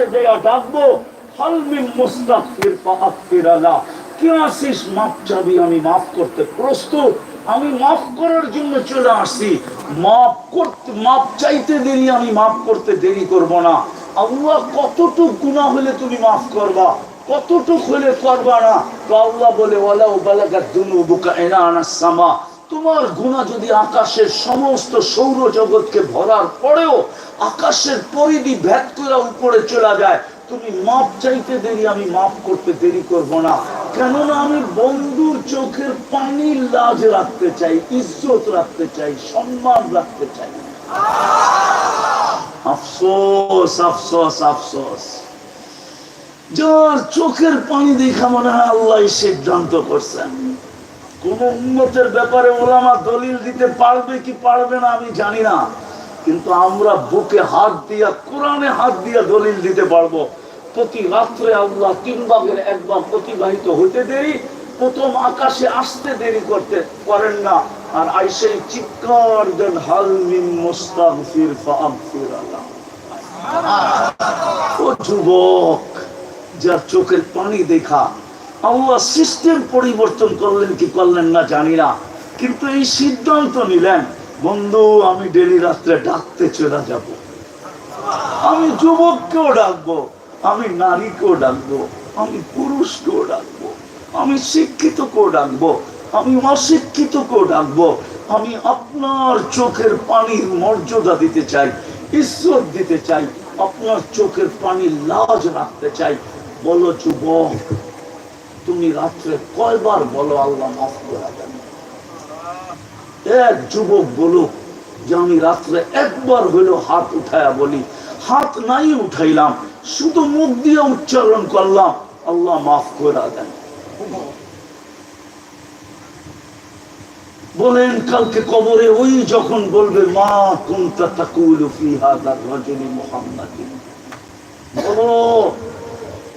আকাশে দেয়া ডাকবো আমি মাফ করতে প্রস্তুত। আমি মাফ করার জন্য চলে আসছি। মাফ করতে মাপ চাইতে দেরি, আমি মাফ করতে দেরি করব না। আল্লাহ কতটুক গুনাহ হলে তুমি মাফ করবা, কতটুক হলে করবা না? তো আল্লাহ বলে দুনুবুকা ইনানাস সামা। তোমার গুণা যদি আকাশের সমস্ত সৌর জগৎকে ভরার পরেও আকাশের পরিধি ভেদ করে উপরে চলে যায়। তুমি মাপ চাইতে দেরি, আমি মাপ করতে দেরি করব না। কেননা আমি বন্ধুর চোখের পানির লাজ রাখতে চাই, ইজ্জত রাখতে চাই, সম্মান রাখতে চাই। আফসোস আফসোস আফসোস। যার চোখের পানি দেখা মনে হয় আল্লাহ সিদ্ধান্ত করছেন। কোন উন্নতের ব্যাপারে ওলামা দলিল দিতে পারবে কি পারবে না আমি জানি না। কিন্তু আমরা বুকে হাত দিয়া, কোরআনে হাত দিয়া দলিল দিতে পারব। প্রতি রাত্রে আল্লাহ তিন ভাগের একবার অতিবাহিত হইতে দেরি, প্রথম আকাশে আসতে দেরি করতে পারেন না। আর আইসে চিৎকার দেন হালমিন মুস্তাগফির ও যুবক, যার চোখের পানি দেখা, আল্লাহ সিস্টেম পরিবর্তন করলেন কি করলেন না জানি না। কিন্তু এই সিদ্ধান্ত নিলেন বন্ধু, আমি ডেলি রাত্রে ডাকতে চলে যাব। আমি যুবককেও ডাকবো, আমি নারীকেও ডাকবো, আমি পুরুষকেও ডাকবো, আমি শিক্ষিতকেও ডাকবো, আমি অশিক্ষিতকেও ডাকবো। আমি আপনার চোখের পানির মর্যাদা দিতে চাই, ঈশ্বর দিতে চাই, আপনার চোখের পানির লাজ রাখতে চাই। বলো, যুবক, তুমি রাত্রে কয়বার বলো, আল্লাহ মাফ করে দেন। এক যুবক বলুক যে আমি রাত্রে একবার হইল হাত উঠায়া বলি, হাত নাই উঠাইলাম, শুধু মুখ দিয়ে উচ্চারণ করলাম, আল্লাহ মাফ করে দেন। বলেন, কালকে কবরে ওই যখন বলবে, মা কুনতা তাকুলু হাদার রাজুলি বলো,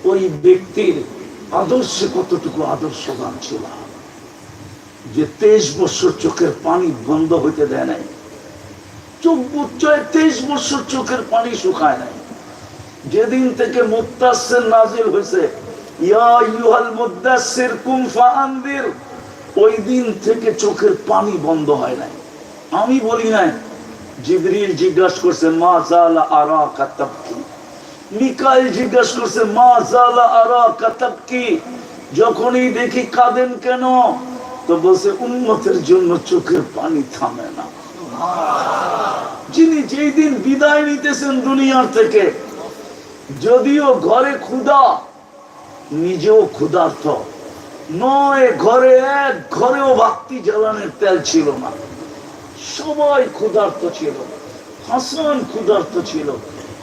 ওই ব্যক্তির আদর্শে কতটুকু আদর্শবান ছিল? যে তেইশ বছর চোখের পানি বন্ধ হইতে দেয় নাই। তেইশ বছর চোখের পানি শুকায় নাই। যেদিন থেকে মুত্তাসের নাজিল হয়েছে ওই দিন থেকে চোখের পানি বন্ধ হয় নাই। আমি বলি নাই, জিবরিল জিজ্ঞাসা করছে, মা জালা আরা কাতাবকি মিকাইল জিজ্ঞাসা করছে, মা জালা আরা কাতাবকি যখনই দেখি কাঁদেন কেন? তো বলছে উন্নতের জন্য চোখের পানি থামে না। যিনি যেই দিন বিদায় নিতেছেন দুনিয়ার থেকে, যদিও ঘরে ক্ষুধা, নিজেও ক্ষুধার্থ নয় ঘরে, এক ঘরেও বাতি জ্বালানোর তেল ছিল না। সবাই ক্ষুধার্ত ছিল। হাসান ক্ষুধার্ত ছিল,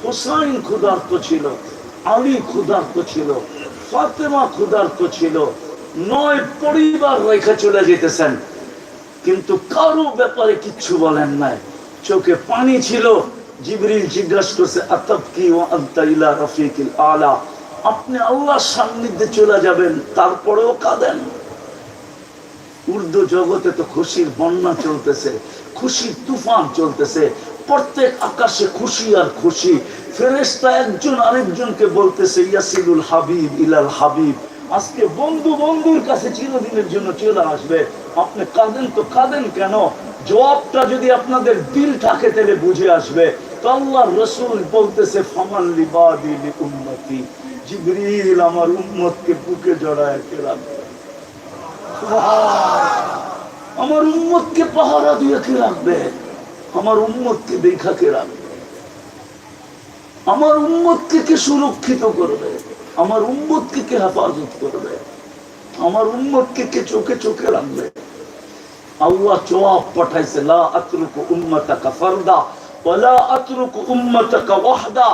হোসাইন ক্ষুধার্ত ছিল, আলী ক্ষুধার্ত ছিল, ফাতেমা ক্ষুধার্ত ছিল। নয় পরিবার রেখে চলে যেতেছেন। কিন্তু কারও ব্যাপারে কিচ্ছু বলেন নাই। চোখে পানি ছিল। জিবরিল জিজ্ঞাসা করছে আতব কি ও আন্তা ইলা রফিকিল আলা? আপনি আল্লাহর সান্নিধ্যে চলে যাবেন, তারপরেও কাঁদেন। উর্দু জগতে তো খুশির বন্যা চলতেছে, খুশির তুফান চলতেছে। প্রত্যেক আকাশে খুশি আর খুশি। ফেরেস্তা একজন আরেকজনকে বলতেছে, ইয়াসিলুল হাবিব ইলাল হাবিব। আজকে বন্ধু বন্ধুর কাছে চিরদিনের জন্য চলে আসবে। আপনি কাঁদেন তো কাঁদেন কেন? জবাবটা যদি আপনাদের দিল থাকে তাহলে বুঝে আসবে। তো রসুল বলতেছে, ফামান লিবাদি উম্মতি। জিবরিল আমার উম্মতকে বুকে জড়ায় কে রাখবে আমার উম্মতকে পাহারা দিয়ে কে রাখবে? আমার উম্মতকে দেখা কে রাখবে? আমার উম্মতকে কে সুরক্ষিত করবে? আমার উম্মতকে কে হেফাজত করবে? আমার উম্মতকে কে চোখে চোখে রাখবে? আল্লাহ জবাব পাঠাইছে, লা আতরুকু উম্মতাকা ফারদা ওয়ালা আতরুকু উম্মতাকা ওয়াহদা।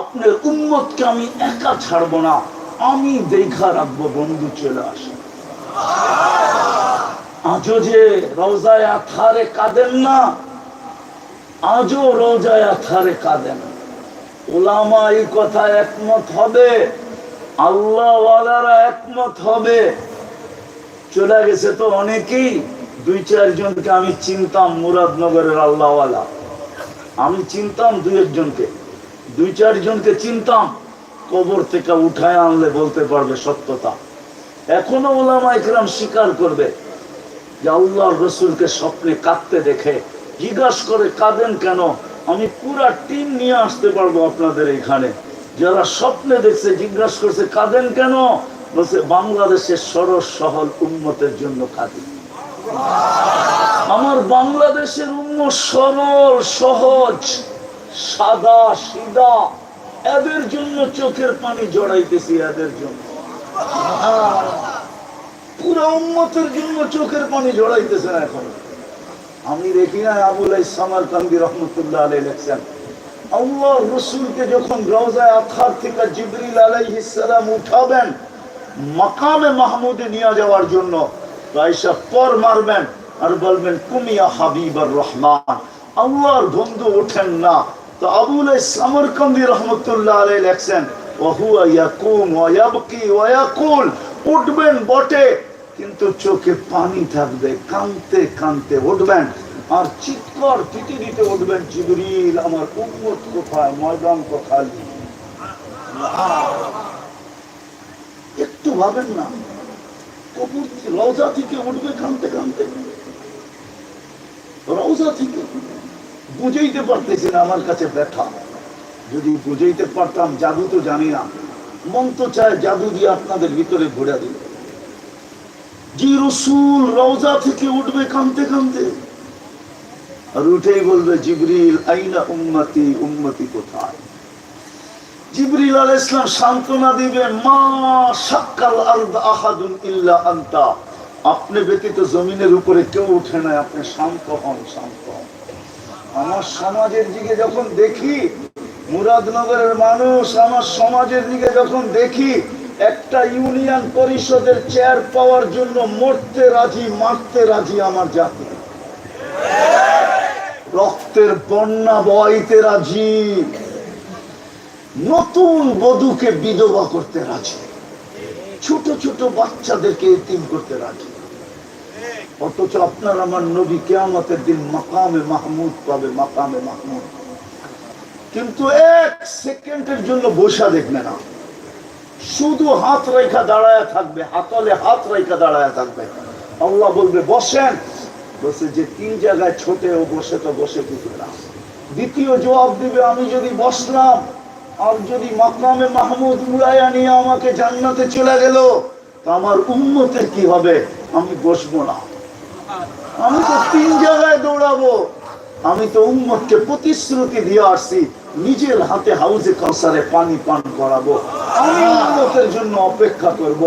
আপনার উম্মতকে আমি একা ছাড়ব না, আমি দেখা রাখব, বন্ধু চলে আসে। আজও যে রোজায় আথারে কাঁদেন না, আজও রোজায় আথারে কাঁদেন ওলামা এই কথা একমত হবে, আল্লাহওয়ালারা একমত হবে। চলে গেছে তো অনেকেই, দুই চারজনকে আমি চিনতাম মুরাদনগরের আল্লাহওয়ালা। আমি চিনতাম দুই একজনকে। দুই চারজনকে চিনতাম, কবর থেকে উঠায় আনলে বলতে পারবে সত্যতা। এখনও ওলামা ইকরাম স্বীকার করবে যে আল্লাহ রসুলকে স্বপ্নে কাঁদতে দেখে, জিজ্ঞাসা করে কাঁদেন কেন? আমি পুরা টিম নিয়ে আসতে পারব আপনাদের এখানে। যারা স্বপ্নে দেখছে, জিজ্ঞাসা করছে, কাঁদেন কেন? বলছে, বাংলাদেশের সরস সহল উন্মতের জন্য কাঁদি। আমার বাংলাদেশের উন্ম সরল, সহজ, সাদা সিদা এদের জন্য চোখের পানি জড়াইতেছি, এদের জন্য। পুরা উন্মতের জন্য চোখের পানি জড়াইতেছে না এখন। আমি দেখি না আবুল সামার কান্দি রহমতুল্লাহ আলী লেখছেন, আল্লাহ রসুলকে যখন রওজায় আখার থেকে জিবরিল আলাইহিস সালাম উঠাবেন, মাকামে মাহমুদে নিয়ে যাওয়ার জন্য পয়সা পর মারবেন আর বলবেন, কুমিয়া হাবিবার রহমান, আল্লাহর বন্ধু ওঠেন না। তো আবুল সামরকান্দি রহমতুল্লাহ আলাই লেখছেন, ওহুয়া ইয়াকুম ওয়া ইয়াবকি ওয়া ইয়াকুল, উঠবেন বটে কিন্তু চোখে পানি থাকবে কানতে কানতে উঠবেন। আর চিৎকার দিতে উঠবেন, জিবরিল, আমার উম্মত কোথায়? ময়দান খালি একটু ভাবেন না থেকে- রওজা থেকে উঠবে কানতে কানতে রওজা থেকে? বুঝাইতে পারতেছি না আমার কাছে ব্যথা। যদি বুঝাইতে পারতাম, জাদু তো জানি না। মন তো চায় জাদু দিয়ে আপনাদের ভিতরে ঘুরে দিল যে রসুল রওজা থেকে উঠবে কানতে কানতে আর উঠেই বলবে, জিবরিল, আইনা উম্মতি উম্মতি কোথায়? জিবরিল আলাইহিস ইসলাম সান্ত্বনা দিবে, মা সাক্কাল আহাদুন ইল্লা আনতা। আপনি ব্যতীত জমিনের উপরে কেউ উঠে না আপনি শান্ত হন, শান্ত আমার সমাজের দিকে যখন দেখি, মুরাদনগরের মানুষ আমার সমাজের দিকে যখন দেখি একটা ইউনিয়ন পরিষদের চেয়ার পাওয়ার জন্য মরতে রাজি, মারতে রাজি আমার জাতি। রক্তের বন্যা বইতে রাজি। নতুন বধুকে বিধবা করতে রাজি। ছোট ছোট বাচ্চাদেরকে এতিম করতে রাজি। অথচ আপনার আমার নবী কেয়ামতের দিন মাকামে মাহমুদ পাবে, মাকামে মাহমুদ। কিন্তু এক সেকেন্ডের জন্য বসা দেখবে না। শুধু হাত রেখা দাঁড়ায় থাকবে, হাতলে হাত রেখা দাঁড়ায় থাকবে। আল্লাহ বলবে, বসেন। বসে যে, তিন জায়গায় ছোটে ও বসে তো বসে কিছু না। দ্বিতীয় জবাব দিবে, আমি যদি বসলাম, আর যদি মাকামে মাহমুদ উড়াইয়া নিয়ে আমাকে জান্নাতে চলে গেল, তো আমার উন্নতের কি হবে? আমি বসবো না। আমি তো তিন জায়গায় দৌড়াবো। আমি তো উম্মতকে প্রতিশ্রুতি দিয়ে আসছি। নিজের হাতে হাউজে কাউসারে পানি পান করাবো। আমি উম্মতের জন্য অপেক্ষা করব।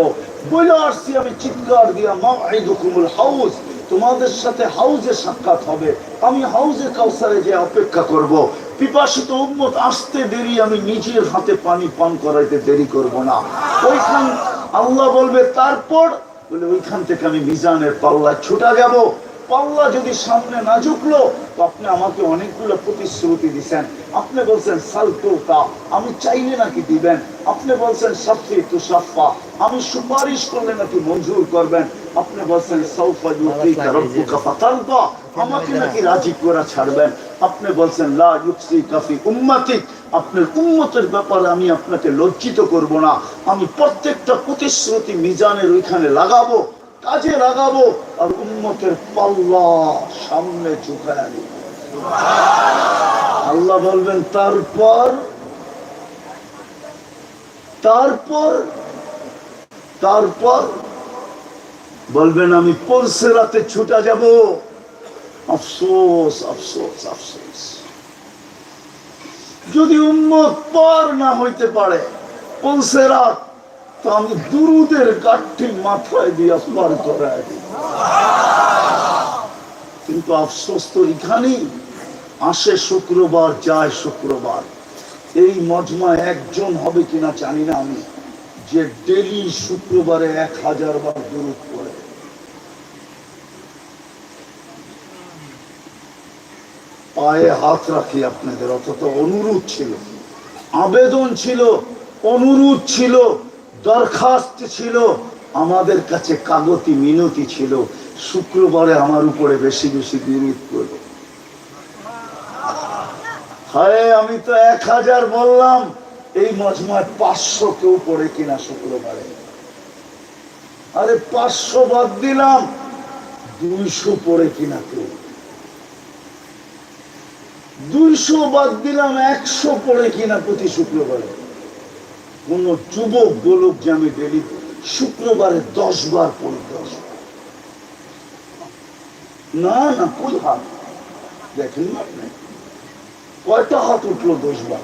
বলে আসছি আমি চিৎকার দিয়া মাইদুকুমুল হাউস তোমাদের সাথে হাউজে সাক্ষাৎ হবে। আমি হাউজে কাউসারে যে অপেক্ষা করব। পিপাসিত উম্মত আসতে দেরি আমি নিজের হাতে পানি পান করাইতে দেরি করব না। ওইখান আল্লাহ বলবে তারপর? বলে ওইখান থেকে আমি মিজানের পাল্লা ছুটা যাব। পাল্লা যদি সামনে না ঝুঁকলো তো আপনি আমাকে অনেকগুলো প্রতিশ্রুতি দিচ্ছেন আপনি বলছেন সালতুলতা আমি চাইলে নাকি দিবেন। আপনি বলছেন সাফি তু সাফা আমি সুপারিশ করলে নাকি মঞ্জুর করবেন। আপনি বলছেন সৌফা ইউতিকা রাব্বুকা ফাতারদা আমাকে নাকি রাজি করা ছাড়বেন। আপনি বলছেন লা ইউকসি কাফি উম্মাতিক। আপনার উম্মতের ব্যাপারে আমি আপনাকে লজ্জিত করব না। আমি প্রত্যেকটা প্রতিশ্রুতি মিজানের ওইখানে লাগাবো কাজে লাগাবো। আর উম্মতের পাল্লা সামনে ঝুঁকায় দিব আল্লাহ বলবেন, তারপর তারপর তারপর বলবেন, আমি পরশে রাতে ছুটা যাব। আফসোস আফসোস আফসোস। যদি উম্মত পর না হইতে পারে পৌঁছে রাত আমি দুরুদের গাঠি মাথায় দিয়া পার করাই কিন্তু আফসোস তো এখানেই। আসে শুক্রবার, যায় শুক্রবার। এই মজমা একজন হবে কিনা জানি না আমি। যে ডেলি শুক্রবারে এক হাজার বার দূরত পড়ে। পায়ে হাত রাখি আপনাদের অথচ অনুরোধ ছিল। আবেদন ছিল, অনুরোধ ছিল। দরখাস্ত ছিল, আমাদের কাছে কাগতি মিনতি ছিল, শুক্রবারে আমার উপরে বেশি বেশি বিরোধ করবে। হায়, আমি তো এক হাজার বললাম, এই মজমায় পাঁচশো কেউ পড়ে কিনা শুক্রবারে। আরে পাঁচশো বাদ দিলাম, দুইশো পড়ে কিনা কেউ। দুইশো বাদ দিলাম, একশো পড়ে কিনা প্রতি শুক্রবারে। কোন যুবক গোলক যে আমি ডেলি শুক্রবারে দশ বার পড়ি দশ। না না কই হাত? দেখেন না আপনি। কয়টা হাত উঠল দশ বার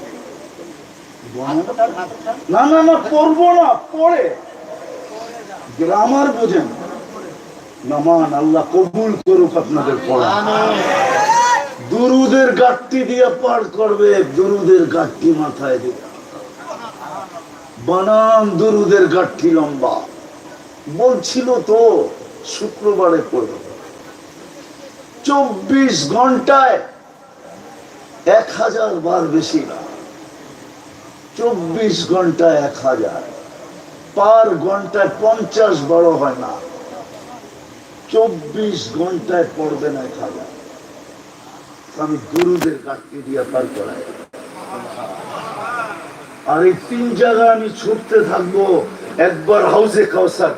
না না না পড়ব না পড়ে। গ্রামার বোঝেন। নামান আল্লাহ কবুল করুক আপনাদের পড়া। দুরুদের গাঠটি দিয়ে পার করবে দুরুদের গাঠটি মাথায় দিয়ে। বানান দুরুদের গাঠটি লম্বা। বলছিল তো, শুক্রবারে পড়বে। চব্বিশ ঘন্টায় এক হাজার বার বেশি না। চব্বিশ ঘন্টায় এক হাজার। পার ঘন্টায় পঞ্চাশ বড় হয় না। চব্বিশ ঘন্টায় পড়বে না এক হাজার। আমি গুরুদের কাটকে দিয়ে পার করাই। আর এই তিন জায়গা আমি ছুটতে থাকব। একবার হাউসে কাউসার।